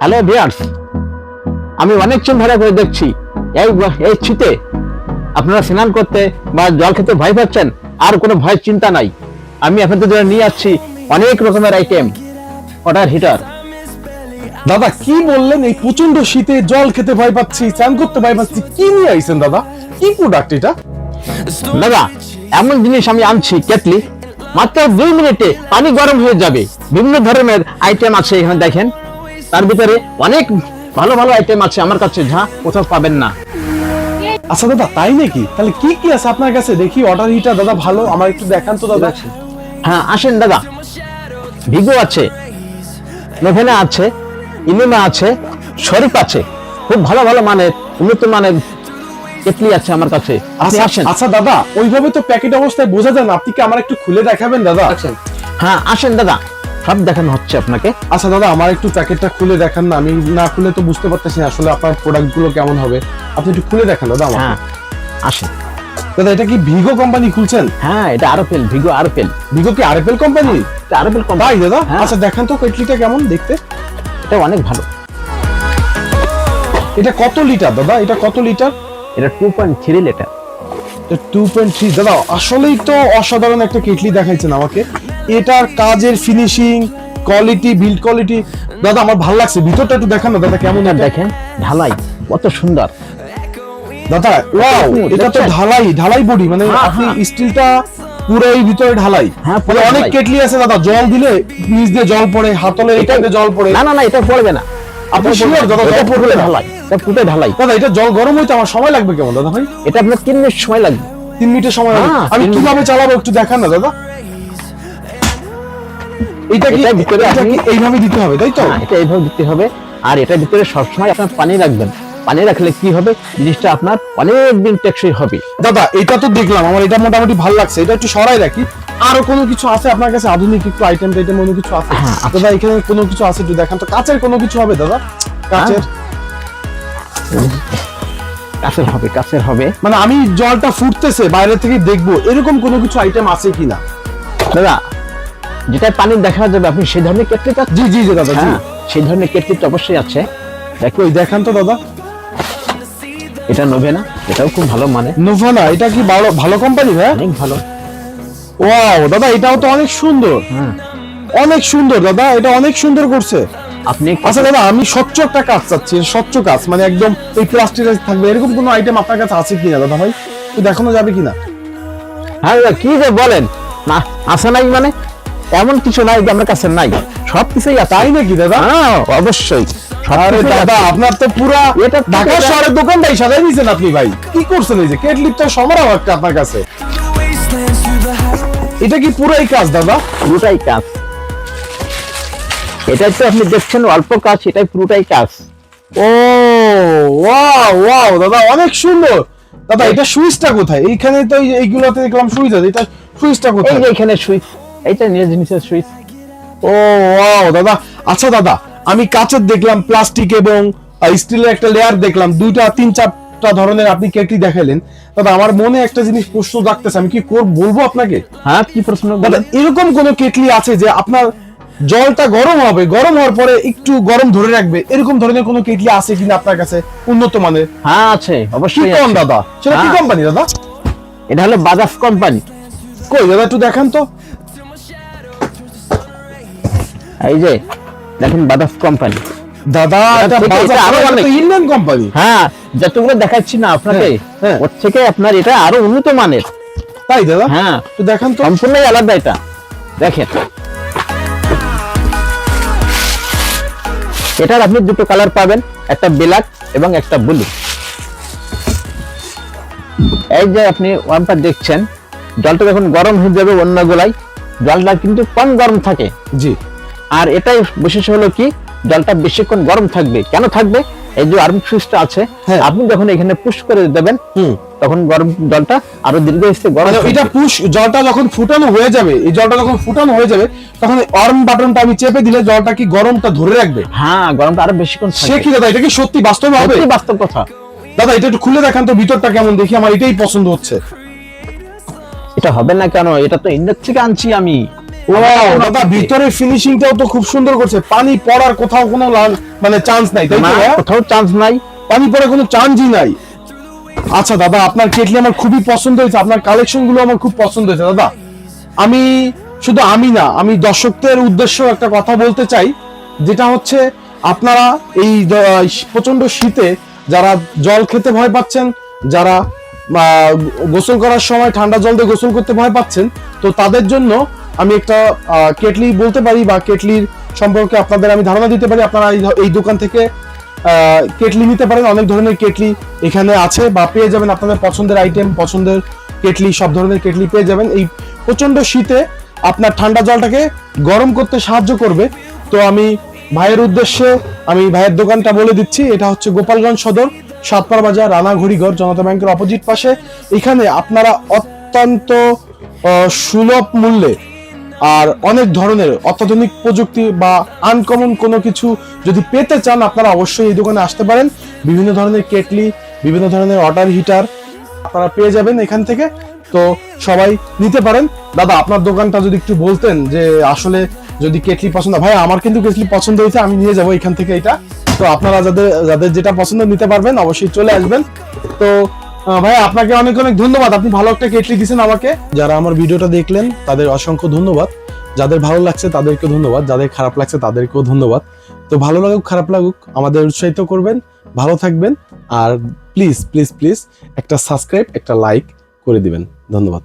Hello viewers আমি অনেকক্ষণ ধরে করে দেখছি এই এই শীতে আপনারা স্নান করতে বা জল খেতে ভয় পাচ্ছেন আর কোনো ভয় চিন্তা নাই। আমি আপনাদের জন্য নিয়ে আসছি অনেক রকমের আইটেম ওয়াটার হিটার দাদা কি বললেন? এই প্রচণ্ড শীতে জল খেতে ভয় পাচ্ছি স্নান করতে ভয় পাচ্ছি কি নিয়ে আইছেন দাদা? কি প্রোডাক্ট এটা? দাদা এমন জিনিস আমি আনছি কেটলি। মাত্র দুই মিনিটে পানি গরম হয়ে যাবে। বিভিন্ন ধরনের আইটেম আছে এখানে দেখেন। তার ভিতরে অনেক ভালো ভালো আইটেম আছে আমার কাছে যা কোথাও পাবেন না। আচ্ছা দাদা তাই নাকি? তাহলে কি কি আছে আপনার কাছে? দেখি অর্ডার হিটার দাদা ভালো। আমার একটু দেখান তো দাদা। হ্যাঁ আসেন দাদা। ভিগো আছে নোভেনা আছে ইলুমা আছে শরীফ আছে। খুব ভালো ভালো মানের উন্নত মানের কেটলি আছে আমার কাছে। আপনি আচ্ছা আসেন। আচ্ছা দাদা ওইভাবে তো প্যাকেট অবস্থায় বোঝা যায় না। আপনি কি আমার একটু খুলে দেখাবেন দাদা? হ্যাঁ আসেন দাদা। সব দেখানো হচ্ছে আপনাকে। আচ্ছা দাদা আমার একটু প্যাকেটটা খুলে দেখান না। আমি না খুলে তো বুঝতে পারতেছি না আসলে আপনার প্রোডাক্টগুলো কেমন হবে। আপনি একটু খুলে দেখান দাদা আমার হ্যাঁ আসেন। দাদা এটা কি ভিগো কোম্পানি খুলছেন? হ্যাঁ এটা আরপেল ভিগো আরপেল ভিগো কি আরএফএল কোম্পানি এটা আরপেল তাই কোম্পানি দাদা? হ্যাঁ। আচ্ছা দেখান তো কেটলিটা কেমন দেখতে। এটা অনেক ভালো। এটা কত লিটার দাদা? এটা কত লিটার? এটা two point three litre two point three দাদা আসলেই তো অসাধারণ একটা কেটলি দেখাইছেন আমাকে। এটার কাজের ফিনিশিং কোয়ালিটি বিল্ড কোয়ালিটি দাদা আমার ভালো লাগছে। ভিতরটা একটু দেখান না দাদা কেমন এটা দেখেন ঢালাই কত সুন্দর। দাদা ওয়াও এটা তো ঢালাই ঢালাই বডি মানে হ্যাঁ, আপনি হ্যাঁ। স্টিলটা পুরোই ভিতরে ঢালাই। হ্যাঁ, পুরো মানে অনেক কেটলি আছে দাদা। জল দিলে নিচ দিয়ে জল পড়ে হাতলে এটা দিয়ে জল পড়ে। না না না এটা পড়বে না। আপনি sure দাদা, এটা জল পড়বে ঢালাই। এটা পুরো ঢালাই। দাদা এটা জল গরম হইতে আমার সময় লাগবে কেমন দাদা ভাই? এটা আপনার তিন মিনিট সময় লাগবে। তিন মিনিটের সময় লাগবে। হ্যাঁ, আমি কীভাবে চালাবো একটু দেখান না দাদা। এটা কি ভিতরে এইভাবে দিতে হবে তাই তো? হ্যাঁ, এটা এইভাবে দিতে হবে। আর এটার ভিতরে সবসময় আপনার পানি রাখবেন। পানি রাখলে কি হবে? জিনিসটা আপনার অনেক দিন টেকসই হবে। দাদা এটা তো দেখলাম আমার এটা মোটামুটি ভালো লাগছে। এটা একটু সরাই রাখি। আরও কোনো কিছু আছে আপনার কাছে? আধুনিক একটু আইটেম টাইটেম কোনো কিছু আছে? হ্যাঁ, আছে। দাদা এখানে কোনো কিছু আছে একটু দেখান তো। কাচের কোনো কিছু হবে দাদা? কাচের? কাছের হবে কাছের হবে। মানে আমি জলটা ফুটতেছে বাইরে থেকে দেখব। এরকম কোনো কিছু আইটেম আছে কিনা? দাদা যেটা পানি দেখা যাবে আপনি সেই ধরনের কেটলি জি জি জি দাদা জি। হ্যাঁ সেই ধরনের কেটলি অবশ্যই আছে। দেখো ওই দেখান তো দাদা। এটা নেবে না এটাও খুব ভালো মানে। নোভানা এটা কি ভালো ভালো কোম্পানি ভাই? অনেক ভালো। ওয়াও দাদা এটাও তো অনেক সুন্দর। হ্যাঁ। অনেক সুন্দর দাদা এটা অনেক সুন্দর করছে। আপনি আচ্ছা দাদা আমি স্বচ্ছ একটা কাজ চাচ্ছি স্বচ্ছ কাজ মানে একদম এই প্লাস্টিক থাকবে। এরকম কোনো আইটেম আপনার কাছে আছে কিনা দাদা ভাই? দেখানো যাবে কিনা? হ্যাঁ দাদা, কি যে বলেন? না আছে নাই মানে? এমন কিছু নাই যে আমার কাছে নাই। সব কিছুই আছে। তাই নাকি দাদা? হ্যাঁ অবশ্যই। আরে দাদা আপনার তো পুরা এটা ঢাকা এটা- শহরের দোকানটাই সাজাই দিয়েছেন আপনি ভাই। কি করছেন এই যে? কেটলিপ তো একটা আপনার কাছে। এটা কি পুরাই কাজ দাদা? পুরোটাই কাজ। এটাই তো আপনি দেখছেন অল্প কাজ এটাই পুরোটাই কাজ। ও ওয়াও ওয়াও দাদা অনেক সুন্দর। দাদা এটা সুইচটা কোথায়? এইখানে তো এই- এইগুলোতে দেখলাম সুইচ আছে এটা সুইচটা কোথায় যে এখানে সুইচ। এইটা নিয়ে জিনিসের সুইচ। ও ওয়াও দাদা। আচ্ছা দাদা আমি কাচের দেখলাম প্লাস্টিক এবং স্টিলের একটা লেয়ার দেখলাম। দুইটা তিন চারটা ধরনের আপনি কেটলি দেখালেন। দাদা আমার মনে একটা জিনিস প্রশ্ন রাখতেছে আমি কি করব বলব আপনাকে? হ্যাঁ কি প্রশ্ন? দাদা বলেন। এরকম কোন কেটলি আছে যে আপনার জলটা গরম হবে গরম হওয়ার পরে একটু গরম ধরে রাখবে? এরকম ধরনের কোন কেটলি আছে কিনা আপনার কাছে? উন্নত মানের? হ্যাঁ আছে অবশ্যই কোন দাদা? সেটা কি হ্যাঁ। কোম্পানি দাদা? এটা হলো বাজাজ কোম্পানি। কই দাদা একটু দেখান তো। এই যে দেখেন বাজাজ কোম্পানি দাদা তো ইন্ডিয়ান কোম্পানি হ্যাঁ যতগুলো দেখাচ্ছি না আপনাকে হ্যাঁ, হ্যাঁ। ওর থেকে আপনার এটা আরও উন্নত মানের। তাই দাদা? হ্যাঁ। একটু দেখান তো। সম্পূর্ণই আলাদা এটা। দেখেন। এটার আপনি দুটো কালার পাবেন একটা ব্ল্যাক এবং একটা ব্লু এই যে আপনি ওয়াম্পার দেখছেন জলটা যখন গরম হয়ে যাবে অন্য গোলাই জলটা কিন্তু কম গরম থাকে। জি। আর এটাই বিশেষ হলো কি জলটা বেশিক্ষণ গরম থাকবে। কেন থাকবে? এই যে আর্ম সুইচটা আছে হ্যাঁ। আপনি যখন এখানে পুশ করে দেবেন তখন গরম জলটা আরও দীর্ঘস্থায়ী গরম মানে এটা পুশ জলটা যখন ফুটানো হয়ে যাবে এই জলটা যখন ফুটানো হয়ে যাবে তখন অর্ম বাটনটা আমি চেপে দিলে জলটা কি গরমটা ধরে রাখবে? হ্যাঁ গরমটা আরও বেশিক্ষণ সে কি দাদা এটা কি সত্যি বাস্তব হবে? সত্যি বাস্তব কথা। দাদা এটা একটু খুলে দেখান তো ভিতরটা কেমন দেখি আমার এটাই পছন্দ হচ্ছে। এটা হবে না কেন? এটা তো ইন্ডিয়া থেকে আনছি আমি। ও দাদা ভিতরে ফিনিশিংটাও তো খুব সুন্দর করছে। পানি পড়ার কোথাও কোনো মানে চান্স নাই তাই না, কোথাও চান্স নাই। পানি পড়ার কোনো চান্সই নাই। আচ্ছা দাদা আপনার কেটলি আমার খুবই পছন্দ হয়েছে। আপনার কালেকশনগুলো আমার খুব পছন্দ হয়েছে দাদা। আমি শুধু আমি না আমি দর্শকদের উদ্দেশ্য একটা কথা বলতে চাই যেটা হচ্ছে আপনারা এই প্রচণ্ড শীতে যারা জল খেতে ভয় পাচ্ছেন যারা গোসল করার সময় ঠান্ডা জল দিয়ে গোসল করতে ভয় পাচ্ছেন তো তাদের জন্য আমি একটা কেটলি বলতে পারি বা কেটলির সম্পর্কে আপনাদের আমি ধারণা দিতে পারি। আপনারা এই দোকান থেকে কেটলি নিতে পারেন। অনেক ধরনের কেটলি এখানে আছে বা পেয়ে যাবেন আপনাদের পছন্দের আইটেম পছন্দের কেটলি, সব ধরনের কেটলি পেয়ে যাবেন। এই প্রচণ্ড শীতে আপনার ঠান্ডা জলটাকে গরম করতে সাহায্য করবে। তো আমি ভাইয়ের উদ্দেশ্যে আমি ভাইয়ের দোকানটা বলে দিচ্ছি। এটা হচ্ছে গোপালগঞ্জ সদর, সাতপাড়া বাজার, রানাঘড়িগড়, জনতা ব্যাংকের অপোজিট পাশে। এখানে আপনারা অত্যন্ত সুলভ মূল্যে আর অনেক ধরনের অত্যাধুনিক প্রযুক্তি বা আনকমন কোনো কিছু যদি পেতে চান, আপনারা অবশ্যই এই দোকানে আসতে পারেন। বিভিন্ন ধরনের কেটলি, বিভিন্ন ধরনের ওয়াটার হিটার আপনারা পেয়ে যাবেন এখান থেকে। তো সবাই নিতে পারেন। দাদা, আপনার দোকানটা যদি একটু বলতেন যে আসলে যদি কেটলি পছন্দ, ভাই, আমার কিন্তু কেটলি পছন্দ হয়েছে, আমি নিয়ে যাব এখান থেকে এটা। তো আপনারা যাদের যাদের যেটা পছন্দ নিতে পারবেন, অবশ্যই চলে আসবেন। তো ভাই, আপনাকে অনেক অনেক ধন্যবাদ। আপনি ভালো একটা কেটলি দিয়েছেন আমাকে। যারা আমার ভিডিওটা দেখলেন, তাদের অসংখ্য ধন্যবাদ। যাদের ভালো লাগছে তাদেরকে ধন্যবাদ। যাদের খারাপ লাগছে, তাদেরকেও ধন্যবাদ। তো ভালো লাগুক, খারাপ লাগুক, আমাদের উৎসাহিত করবেন, ভালো থাকবেন। আর প্লিজ প্লিজ প্লিজ একটা সাবস্ক্রাইব একটা লাইক করে দিবেন। ধন্যবাদ।